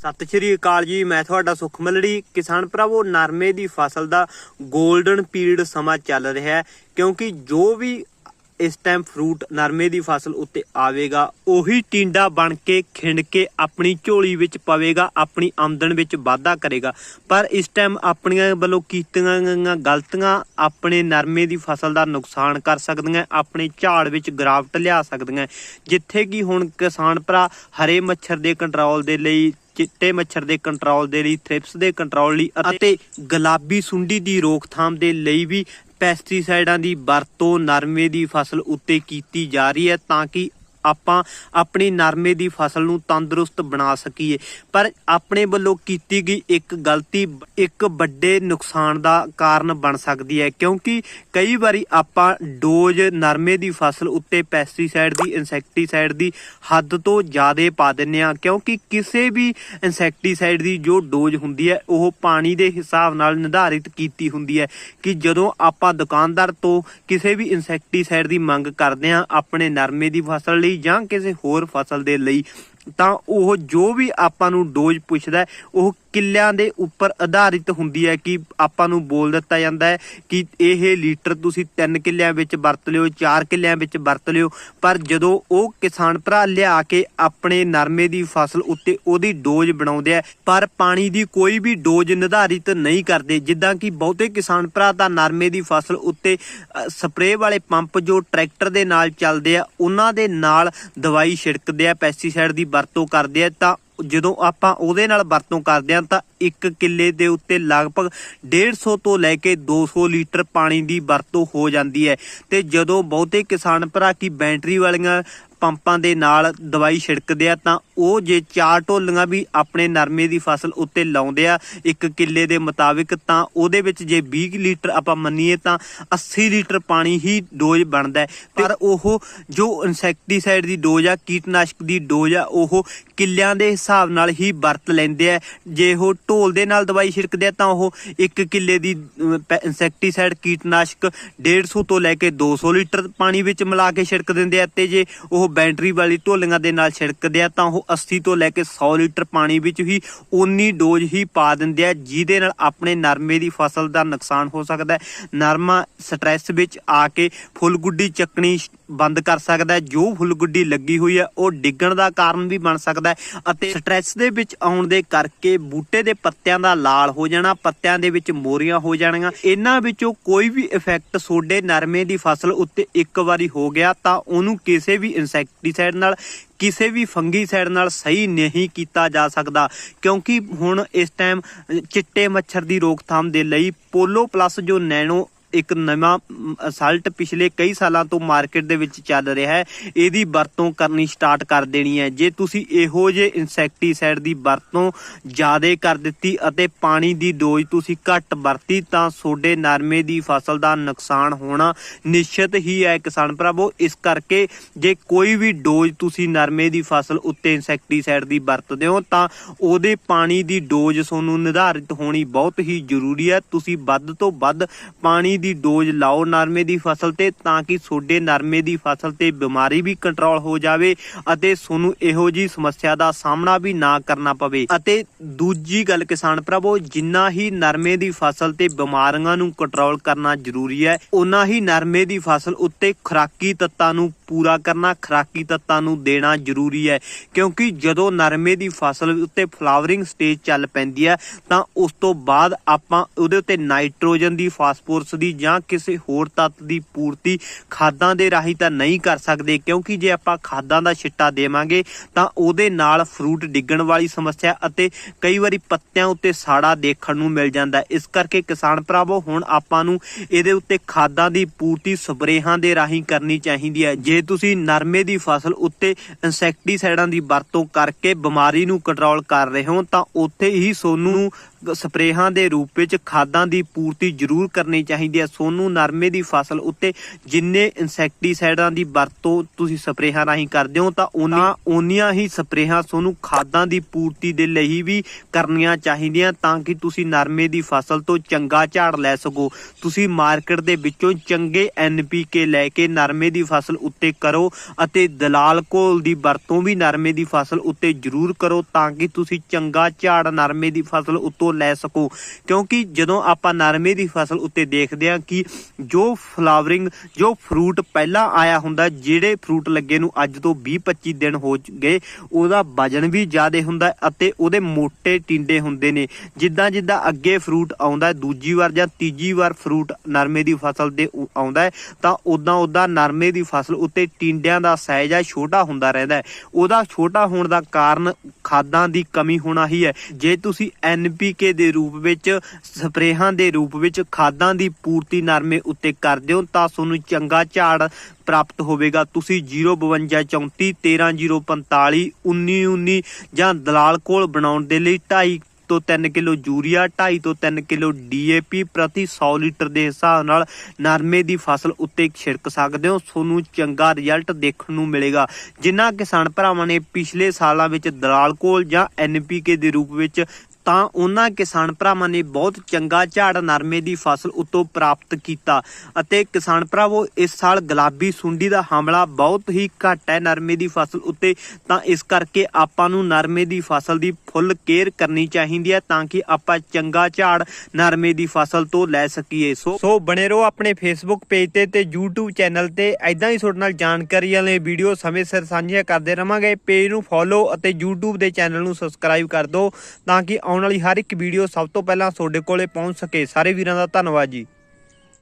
ਸਤਿ ਸ਼੍ਰੀ ਅਕਾਲ ਜੀ, ਮੈਂ ਤੁਹਾਡਾ ਸੁਖਮਲੜੀ ਕਿਸਾਨ ਭਰਾਵੋ, ਨਰਮੇ ਦੀ ਫਸਲ ਦਾ 골ਡਨ ਪੀਰੀਅਡ ਸਮਾਂ ਚੱਲ ਰਿਹਾ ਹੈ, ਕਿਉਂਕਿ ਜੋ ਵੀ ਇਸ ਟਾਈਮ ਫਰੂਟ ਨਰਮੇ ਦੀ ਫਸਲ ਉੱਤੇ ਆਵੇਗਾ, ਉਹੀ ਟਿੰਡਾ ਬਣ ਕੇ ਖਿੰਡ ਕੇ ਆਪਣੀ ਝੋਲੀ ਵਿੱਚ ਪਵੇਗਾ, ਆਪਣੀ ਆਮਦਨ ਵਿੱਚ ਵਾਧਾ ਕਰੇਗਾ। ਪਰ ਇਸ ਟਾਈਮ ਆਪਣੀਆਂ ਵੱਲੋਂ ਕੀਤੀਆਂ ਗਈਆਂ ਗਲਤੀਆਂ ਆਪਣੇ ਨਰਮੇ ਦੀ ਫਸਲ ਦਾ ਨੁਕਸਾਨ ਕਰ ਸਕਦੀਆਂ, ਆਪਣੇ ਝਾੜ ਵਿੱਚ ਗਿਰਾਵਟ ਲਿਆ ਸਕਦੀਆਂ। ਜਿੱਥੇ ਕਿ ਹੁਣ ਕਿਸਾਨ ਭਰਾ ਹਰੇ ਮੱਛਰ ਦੇ ਕੰਟਰੋਲ ਦੇ ਲਈ, ਚਿੱਟੇ ਮੱਛਰ ਦੇ ਕੰਟਰੋਲ ਦੇ ਲਈ ਥ੍ਰਿਪਸ ਦੇ ਕੰਟਰੋਲ ਲਈ ਅਤੇ ਗੁਲਾਬੀ ਸੁੰਡੀ ਦੀ ਰੋਕਥਾਮ ਦੇ ਲਈ ਵੀ ਪੈਸਟੀਸਾਈਡਾਂ ਦੀ ਵਰਤੋਂ ਨਰਮੇ ਦੀ ਫਸਲ ਉੱਤੇ ਕੀਤੀ ਜਾ ਰਹੀ ਹੈ ਤਾਂ ਕਿ ਆਪਾਂ ਆਪਣੀ ਨਰਮੇ ਦੀ ਫਸਲ ਨੂੰ ਤੰਦਰੁਸਤ ਬਣਾ ਸਕੀਏ। ਪਰ ਆਪਣੇ ਵੱਲੋਂ ਕੀਤੀ ਗਈ ਇੱਕ ਗਲਤੀ ਇੱਕ ਵੱਡੇ ਨੁਕਸਾਨ ਦਾ ਕਾਰਨ ਬਣ ਸਕਦੀ ਹੈ, ਕਿਉਂਕਿ ਕਈ ਵਾਰੀ ਆਪਾਂ ਡੋਜ਼ ਨਰਮੇ ਦੀ ਫਸਲ ਉੱਤੇ ਪੈਸਟੀਸਾਈਡ ਦੀ ਇਨਸੈਕਟੀਸਾਈਡ ਦੀ ਹੱਦ ਤੋਂ ਜ਼ਿਆਦਾ ਪਾ ਦਿੰਨੇ ਆ ਕਿਉਂਕਿ ਕਿਸੇ ਵੀ ਇਨਸੈਕਟੀਸਾਈਡ ਦੀ ਜੋ ਡੋਜ਼ ਹੁੰਦੀ ਹੈ, ਉਹ ਪਾਣੀ ਦੇ ਹਿਸਾਬ ਨਾਲ ਨਿਰਧਾਰਿਤ ਕੀਤੀ ਹੁੰਦੀ ਹੈ ਕਿ ਜਦੋਂ ਆਪਾਂ ਦੁਕਾਨਦਾਰ ਤੋਂ ਕਿਸੇ ਵੀ ਇਨਸੈਕਟੀਸਾਈਡ ਦੀ ਮੰਗ ਕਰਦੇ ਆ ਆਪਣੇ ਨਰਮੇ ਦੀ ਫਸਲ ਲਈ ਜਾਂ ਕਿਸੇ ਹੋਰ ਫਸਲ ਦੇ ਲਈ, ਤਾਂ ਉਹ ਜੋ ਵੀ ਆਪਾਂ ਨੂੰ ਡੋਜ਼ ਪੁੱਛਦਾ ਉਹ ਕਿੱਲਿਆਂ ਦੇ ਉੱਪਰ ਆਧਾਰਿਤ ਹੁੰਦੀ ਹੈ ਕਿ ਆਪਾਂ ਨੂੰ ਬੋਲ ਦਿੱਤਾ ਜਾਂਦਾ ਹੈ ਕਿ ਇਹ ਲੀਟਰ ਤੁਸੀਂ 3 ਕਿੱਲਿਆਂ ਵਿੱਚ ਵਰਤ ਲਿਓ 4 ਕਿੱਲਿਆਂ ਵਿੱਚ ਵਰਤ ਲਿਓ। ਪਰ ਜਦੋਂ ਉਹ ਕਿਸਾਨ ਭਰਾ ਲਿਆ ਕੇ ਆਪਣੇ ਨਰਮੇ ਦੀ ਫਸਲ ਉੱਤੇ ਉਹਦੀ ਡੋਜ਼ ਬਣਾਉਂਦੇ ਆ, ਪਰ ਪਾਣੀ ਦੀ ਕੋਈ ਵੀ ਡੋਜ਼ ਨਿਰਧਾਰਿਤ ਨਹੀਂ ਕਰਦੇ। ਜਿੱਦਾਂ ਕਿ ਬਹੁਤੇ ਕਿਸਾਨ ਭਰਾ ਤਾਂ ਨਰਮੇ ਦੀ ਫਸਲ ਉੱਤੇ ਸਪਰੇਅ ਵਾਲੇ ਪੰਪ ਜੋ ਟਰੈਕਟਰ ਦੇ ਨਾਲ ਚੱਲਦੇ ਆ, ਉਹਨਾਂ ਦੇ ਨਾਲ ਦਵਾਈ ਛਿੜਕਦੇ ਆ, ਪੈਸਟੀਸਾਈਡ ਦੀ ਵਰਤੋਂ ਕਰਦੇ ਆ, ਤਾਂ ਜਦੋਂ ਆਪਾਂ ਉਹਦੇ ਨਾਲ ਵਰਤੋਂ ਕਰਦੇ ਹਾਂ ਤਾਂ ਇੱਕ ਕਿੱਲੇ ਦੇ ਉੱਤੇ ਲਗਭਗ 150 ਤੋਂ ਲੈ ਕੇ 200 ਲੀਟਰ ਪਾਣੀ ਦੀ ਵਰਤੋਂ ਹੋ ਜਾਂਦੀ ਹੈ। ਤੇ ਜਦੋਂ ਬਹੁਤੇ ਕਿਸਾਨ ਭਰਾ ਕੀ ਬੈਟਰੀ ਵਾਲੀਆਂ ਪੰਪਾਂ ਦੇ ਨਾਲ ਦਵਾਈ ਛਿੜਕਦੇ ਆ ਤਾਂ ਉਹ ਜੇ ਚਾਰ ਢੋਲੀਆਂ ਵੀ ਆਪਣੇ ਨਰਮੇ ਦੀ ਫਸਲ ਉੱਤੇ ਲਾਉਂਦੇ ਆ ਇੱਕ ਕਿੱਲੇ ਦੇ ਮੁਤਾਬਿਕ ਤਾਂ ਉਹਦੇ ਵਿੱਚ ਜੇ 20 ਲੀਟਰ ਆਪਾਂ ਮੰਨੀਏ ਤਾਂ 80 ਲੀਟਰ ਪਾਣੀ ਹੀ ਡੋਜ਼ ਬਣਦਾ ਪਰ ਉਹ ਜੋ ਇਨਸੈਕਟੀਸਾਈਡ ਦੀ ਡੋਜ਼ ਆ ਕੀਟਨਾਸ਼ਕ ਦੀ ਡੋਜ਼ ਆ ਉਹ ਕਿੱਲਿਆਂ ਦੇ ਹਿਸਾਬ ਨਾਲ ਹੀ ਵਰਤ ਲੈਂਦੇ ਆ। ਜੇ ਉਹ ਢੋਲ ਦੇ ਨਾਲ ਦਵਾਈ ਛਿੜਕਦੇ ਆ ਤਾਂ ਉਹ ਇੱਕ ਕਿੱਲੇ ਦੀ ਇਨਸੈਕਟੀਸਾਈਡ ਕੀਟਨਾਸ਼ਕ 150 ਤੋਂ ਲੈ ਕੇ 200 ਲੀਟਰ ਪਾਣੀ ਵਿੱਚ ਮਿਲਾ ਕੇ ਛਿੜਕ ਦਿੰਦੇ ਆ ਤੇ ਜੇ ਉਹ ਬੈਟਰੀ ਵਾਲੀ ਢੋਲੀਆਂ ਦੇ ਨਾਲ ਛਿੜਕਦੇ ਆ, ਤਾਂ ਉਹ 80 ਤੋਂ ਲੈ ਕੇ 100 ਲੀਟਰ ਪਾਣੀ ਵਿੱਚ ਹੀ ਉਨੀ ਡੋਜ਼ ਹੀ ਪਾ ਦਿੰਦੇ ਆ, ਜਿਹਦੇ ਨਾਲ ਆਪਣੇ ਨਰਮੇ ਦੀ ਫਸਲ ਦਾ ਨੁਕਸਾਨ ਹੋ ਸਕਦਾ ਹੈ। ਨਰਮਾ ਸਟ੍ਰੈਸ ਵਿੱਚ ਆ ਕੇ ਫੁੱਲ ਗੁੱਡੀ ਚੱਕਣੀ ਬੰਦ ਕਰ ਸਕਦਾ ਹੈ। ਜੋ ਫੁੱਲਗੁੱਡੀ ਲੱਗੀ ਹੋਈ ਹੈ, ਉਹ ਡਿੱਗਣ ਦਾ ਕਾਰਨ ਵੀ ਬਣ ਸਕਦਾ ਹੈ ਅਤੇ ਸਟ੍ਰੈਸ ਦੇ ਵਿੱਚ ਆਉਣ ਦੇ ਕਰਕੇ ਬੂਟੇ ਦੇ ਪੱਤਿਆਂ ਦਾ ਲਾਲ ਹੋ ਜਾਣਾ, ਪੱਤਿਆਂ ਦੇ ਵਿੱਚ ਮੋਰੀਆਂ ਹੋ ਜਾਣੀਆਂ। ਇਹਨਾਂ ਵਿੱਚੋਂ ਕੋਈ ਵੀ ਇਫੈਕਟ ਸੋਡੇ ਨਰਮੇ ਦੀ ਫਸਲ ਉੱਤੇ ਇੱਕ ਵਾਰੀ ਹੋ ਗਿਆ ਤਾਂ ਉਹਨੂੰ ਕਿਸੇ ਵੀ ਇਨਸੈਕਟੀਸਾਈਡ ਨਾਲ, ਕਿਸੇ ਵੀ ਫੰਗੀਸਾਈਡ ਨਾਲ ਸਹੀ ਨਹੀਂ ਕੀਤਾ ਜਾ ਸਕਦਾ। ਕਿਉਂਕਿ ਹੁਣ ਇਸ ਟਾਈਮ ਚਿੱਟੇ ਮੱਛਰ ਦੀ ਰੋਕਥਾਮ ਦੇ ਲਈ ਪੋਲੋ ਪਲੱਸ ਜੋ ਨੈਨੋ ਇੱਕ ਨਵਾਂ ਅਸਲਟ ਪਿਛਲੇ ਕਈ ਸਾਲਾਂ ਤੋਂ ਮਾਰਕੀਟ ਦੇ ਵਿੱਚ ਚੱਲ ਰਿਹਾ ਹੈ। ਇਹਦੀ ਵਰਤੋਂ ਕਰਨੀ ਸਟਾਰਟ ਕਰ ਦੇਣੀ ਹੈ। ਜੇ ਤੁਸੀਂ ਇਹੋ ਜਿਹੇ ਇਨਸੈਕਟੀਸਾਈਡ ਦੀ ਵਰਤੋਂ ਜ਼ਿਆਦਾ ਕਰ ਦਿੱਤੀ ਅਤੇ ਪਾਣੀ ਦੀ ਡੋਜ਼ ਤੁਸੀਂ ਘੱਟ ਵਰਤੀ, ਤਾਂ ਤੁਹਾਡੇ ਨਰਮੇ ਦੀ ਫਸਲ ਦਾ ਨੁਕਸਾਨ ਹੋਣਾ ਨਿਸ਼ਚਿਤ ਹੀ ਹੈ ਕਿਸਾਨ ਭਰਾਵੋ। ਇਸ ਕਰਕੇ ਜੇ ਕੋਈ ਵੀ ਡੋਜ਼ ਤੁਸੀਂ ਨਰਮੇ ਦੀ ਫਸਲ ਉੱਤੇ ਇਨਸੈਕਟੀਸਾਈਡ ਦੀ ਵਰਤਦੇ ਹੋ, ਤਾਂ ਉਹਦੇ ਪਾਣੀ ਦੀ ਡੋਜ਼ ਤੁਹਾਨੂੰ ਨਿਰਧਾਰਿਤ ਹੋਣੀ ਬਹੁਤ ਹੀ ਜ਼ਰੂਰੀ ਹੈ। ਤੁਸੀਂ ਵੱਧ ਤੋਂ ਵੱਧ ਪਾਣੀ ਦੀ ਡੋਜ਼ ਲਾਓ ਨਰਮੇ ਦੀ ਫਸਲ ਤੇ, ਤਾਂ ਕਿ ਤੁਹਾਡੇ ਨਰਮੇ ਦੀ ਫਸਲ ਤੇ ਬਿਮਾਰੀ ਵੀ ਕੰਟਰੋਲ ਹੋ ਜਾਵੇ ਅਤੇ ਤੁਹਾਨੂੰ ਇਹੋ ਜੀ ਸਮੱਸਿਆ ਦਾ ਸਾਹਮਣਾ ਵੀ ਨਾ ਕਰਨਾ ਪਵੇ। ਅਤੇ ਦੂਜੀ ਗੱਲ ਕਿਸਾਨ ਪ੍ਰਭੋ ਜਿੰਨਾ ਹੀ ਨਰਮੇ ਦੀ ਫਸਲ ਤੇ ਬਿਮਾਰੀਆਂ ਨੂੰ ਕੰਟਰੋਲ ਕਰਨਾ ਜ਼ਰੂਰੀ ਹੈ ਉਨਾ ਹੀ ਨਰਮੇ ਦੀ ਫਸਲ ਉੱਤੇ ਖੁਰਾਕੀ ਤੱਤਾਂ ਨੂੰ ਪੂਰਾ ਕਰਨਾ, ਖੁਰਾਕੀ ਤੱਤਾਂ ਨੂੰ ਦੇਣਾ ਜ਼ਰੂਰੀ ਹੈ। ਕਿਉਂਕਿ ਜਦੋਂ ਨਰਮੇ ਦੀ ਫਸਲ ਉੱਤੇ ਫਲਾਵਰਿੰਗ ਸਟੇਜ ਚੱਲ ਪੈਂਦੀ ਹੈ, ਤਾਂ ਉਸ ਤੋਂ ਬਾਅਦ ਆਪਾਂ ਉਹਦੇ ਉੱਤੇ ਨਾਈਟ੍ਰੋਜਨ ਦੀ, ਫਾਸਫੋਰਸ ਦੀ ਜਾਂ ਕਿਸੇ ਹੋਰ ਤੱਤ ਦੀ ਪੂਰਤੀ ਖਾਦਾਂ ਦੇ ਰਾਹੀਂ ਤਾਂ ਨਹੀਂ ਕਰ ਸਕਦੇ। ਕਿਉਂਕਿ ਜੇ ਆਪਾਂ ਖਾਦਾਂ ਦਾ ਛਿੱਟਾ ਦੇਵਾਂਗੇ, ਤਾਂ ਉਹਦੇ ਨਾਲ ਫਰੂਟ ਡਿੱਗਣ ਵਾਲੀ ਸਮੱਸਿਆ ਅਤੇ ਕਈ ਵਾਰੀ ਪੱਤਿਆਂ ਉੱਤੇ ਸਾੜਾ ਦੇਖਣ ਨੂੰ ਮਿਲ ਜਾਂਦਾ ਇਸ ਕਰਕੇ ਕਿਸਾਨ ਭਰਾਵੋ, ਹੁਣ ਆਪਾਂ ਨੂੰ ਇਹਦੇ ਉੱਤੇ ਖਾਦਾਂ ਦੀ ਪੂਰਤੀ ਸਪਰੇਹਾਂ ਦੇ ਰਾਹੀਂ ਕਰਨੀ ਚਾਹੀਦੀ ਹੈ। ਜੇ ਤੁਸੀਂ ਨਰਮੇ ਦੀ ਫਸਲ ਉੱਤੇ ਇਨਸੈਕਟੀਸਾਈਡਾਂ ਦੀ ਵਰਤੋਂ ਕਰਕੇ ਬਿਮਾਰੀ ਨੂੰ ਕੰਟਰੋਲ ਕਰ ਰਹੇ ਹੋ, ਤਾਂ ਉੱਥੇ ਹੀ ਸੋਨੂੰ ਸਪਰੇਹਾਂ ਦੇ ਰੂਪ ਵਿੱਚ ਖਾਦਾਂ ਦੀ ਪੂਰਤੀ ਜ਼ਰੂਰ ਕਰਨੀ ਚਾਹੀਦੀ ਹੈ। ਸੋਨੂੰ ਨਰਮੇ ਦੀ ਫਸਲ ਉੱਤੇ ਜਿੰਨੇ ਇਨਸੈਕਟੀਸਾਈਡਾਂ ਦੀ ਵਰਤੋਂ ਤੁਸੀਂ ਸਪਰੇਹਾਂ ਰਾਹੀਂ ਕਰਦੇ ਹੋ ਤਾਂ ਉਹਨਾਂ ਓਨੀਆਂ ਹੀ ਸਪਰੇਹਾਂ ਤੁਹਾਨੂੰ ਖਾਦਾਂ ਦੀ ਪੂਰਤੀ ਦੇ ਲਈ ਵੀ ਕਰਨੀਆਂ ਚਾਹੀਦੀਆਂ ਤਾਂ ਕਿ ਤੁਸੀਂ ਨਰਮੇ ਦੀ ਫਸਲ ਤੋਂ ਚੰਗਾ ਝਾੜ ਲੈ ਸਕੋ। ਤੁਸੀਂ ਮਾਰਕੀਟ ਦੇ ਵਿੱਚੋਂ ਚੰਗੇ ਐਨਪੀਕੇ ਲੈ ਕੇ ਨਰਮੇ ਦੀ ਫਸਲ ਉੱਤੇ ਕਰੋ ਅਤੇ ਦਲਾਲ ਘੋਲ ਦੀ ਵਰਤੋਂ ਵੀ ਨਰਮੇ ਦੀ ਫਸਲ ਉੱਤੇ ਜ਼ਰੂਰ ਕਰੋ ਤਾਂ ਕਿ ਤੁਸੀਂ ਚੰਗਾ ਝਾੜ ਨਰਮੇ ਦੀ ਫਸਲ ਉੱਤੋਂ ਲੈ ਸਕੋ। ਕਿਉਂਕਿ ਜਦੋਂ ਆਪਾਂ ਨਰਮੇ ਦੀ ਫਸਲ ਉੱਤੇ ਦੇਖਦੇ ਹਾਂ ਕਿ ਜੋ ਫਲਾਵਰਿੰਗ, ਜੋ ਫਰੂਟ ਪਹਿਲਾਂ ਆਇਆ ਹੁੰਦਾ, ਜਿਹੜੇ ਫਰੂਟ ਲੱਗੇ ਨੂੰ ਅੱਜ ਤੋਂ 20-25 ਦਿਨ ਹੋ ਗਏ, ਉਹਦਾ ਵਜਨ ਵੀ ਜ਼ਿਆਦਾ ਹੁੰਦਾ ਅਤੇ ਉਹਦੇ ਮੋٹے ਟਿੰਡੇ ਹੁੰਦੇ ਨੇ। ਜਿੱਦਾਂ ਜਿੱਦਾਂ ਅੱਗੇ ਫਰੂਟ ਆਉਂਦਾ, ਦੂਜੀ ਵਾਰ ਜਾਂ ਤੀਜੀ ਵਾਰ ਫਰੂਟ ਨਰਮੇ ਦੀ ਫਸਲ ਦੇ ਆਉਂਦਾ ਤਾਂ ਉਦਾਂ ਉਦਾਂ ਨਰਮੇ ਦੀ ਫਸਲ ਉੱਤੇ ਟਿੰਡਿਆਂ ਦਾ ਸਾਈਜ਼ ਆ, ਛੋਟਾ ਹੁੰਦਾ ਰਹਿੰਦਾ ਉਹਦਾ ਛੋਟਾ ਹੋਣ ਦਾ ਕਾਰਨ ਖਾਦਾਂ ਦੀ ਕਮੀ ਹੋਣਾ ਹੀ ਹੈ। ਜੇ ਤੁਸੀਂ ਐਨਪੀਕੇ ਦੇ ਰੂਪ ਵਿੱਚ, ਸਪਰੇਹਾਂ ਦੇ ਰੂਪ ਵਿੱਚ, ਖਾਦਾਂ ਦੀ ਪੂਰਤੀ ਨਰਮੇ ਉੱਤੇ ਕਰਦੇ ਹੋ ਤਾਂ ਤੁਹਾਨੂੰ ਚੰਗਾ ਝਾੜ ਪ੍ਰਾਪਤ ਹੋਵੇਗਾ। ਤੁਸੀਂ 052 34 13045 1919 ਜਾਂ ਦਲਾਲ ਕੋਲ ਬਣਾਉਣ ਦੇ ਲਈ 2.5 ਤੋਂ 3 ਕਿਲੋ ਯੂਰੀਆ 2.5 ਤੋਂ 3 ਕਿਲੋ ਡੀਏਪੀ ਪ੍ਰਤੀ 100 ਲੀਟਰ ਦੇ ਹਿਸਾਬ ਨਾਲ ਨਰਮੇ ਦੀ ਫਸਲ ਉੱਤੇ ਛਿੜਕ ਸਕਦੇ ਹੋ। ਤੁਹਾਨੂੰ ਚੰਗਾ ਰਿਜ਼ਲਟ ਦੇਖਣ ਨੂੰ ਮਿਲੇਗਾ। ਜਿਨ੍ਹਾਂ ਕਿਸਾਨ ਭਰਾਵਾਂ ਨੇ ਪਿਛਲੇ ਸਾਲਾਂ ਵਿੱਚ ਦਲਾਲ ਕੋਲ ਜਾਂ ਐਨਪੀਕੇ ਦੇ ਰੂਪ ਵਿੱਚ ਤਾਂ ਉਹਨਾਂ ਕਿਸਾਨ ਭਰਾਵਾਂ ਨੇ ਬਹੁਤ ਚੰਗਾ ਝਾੜ ਨਰਮੇ ਦੀ ਫਸਲ ਉੱਤੋਂ ਪ੍ਰਾਪਤ ਕੀਤਾ ਅਤੇ ਕਿਸਾਨ ਭਰਾਵੋ, ਇਸ ਸਾਲ ਗੁਲਾਬੀ ਸੁੰਡੀ ਦਾ ਹਮਲਾ ਬਹੁਤ ਹੀ ਘੱਟ ਹੈ ਨਰਮੇ ਦੀ ਫਸਲ ਉੱਤੇ, ਤਾਂ ਇਸ ਕਰਕੇ ਆਪਾਂ ਨੂੰ ਨਰਮੇ ਦੀ ਫਸਲ ਦੀ ਫੁੱਲ ਕੇਅਰ ਕਰਨੀ ਚਾਹੀਦੀ ਹੈ ਤਾਂ ਕਿ ਆਪਾਂ ਚੰਗਾ ਝਾੜ ਨਰਮੇ ਦੀ ਫਸਲ ਤੋਂ ਲੈ ਸਕੀਏ। ਸੋ ਸੋ ਬਣੇ ਰਹੋ ਆਪਣੇ ਫੇਸਬੁੱਕ ਪੇਜ ਤੇ ਤੇ YouTube ਚੈਨਲ ਤੇ ਐਦਾਂ ਹੀ ਤੁਹਾਡੇ ਨਾਲ ਜਾਣਕਾਰੀ ਵਾਲੇ ਵੀਡੀਓ ਸਮੇਂ ਸਿਰ ਸਾਂਝੀਆਂ ਕਰਦੇ ਰਵਾਂਗੇ। ਪੇਜ ਨੂੰ ਫੋਲੋ ਅਤੇ YouTube ਦੇ ਚੈਨਲ ਨੂੰ ਸਬਸਕ੍ਰਾਈਬ ਕਰ ਦਿਓ ਤਾਂ ਕਿ ਆਉਣ ਵਾਲੀ ਹਰ ਇੱਕ ਵੀਡੀਓ ਸਭ ਤੋਂ ਪਹਿਲਾਂ ਤੁਹਾਡੇ ਕੋਲੇ ਪਹੁੰਚ ਸਕੇ। ਸਾਰੇ ਵੀਰਾਂ ਦਾ ਧੰਨਵਾਦ ਜੀ।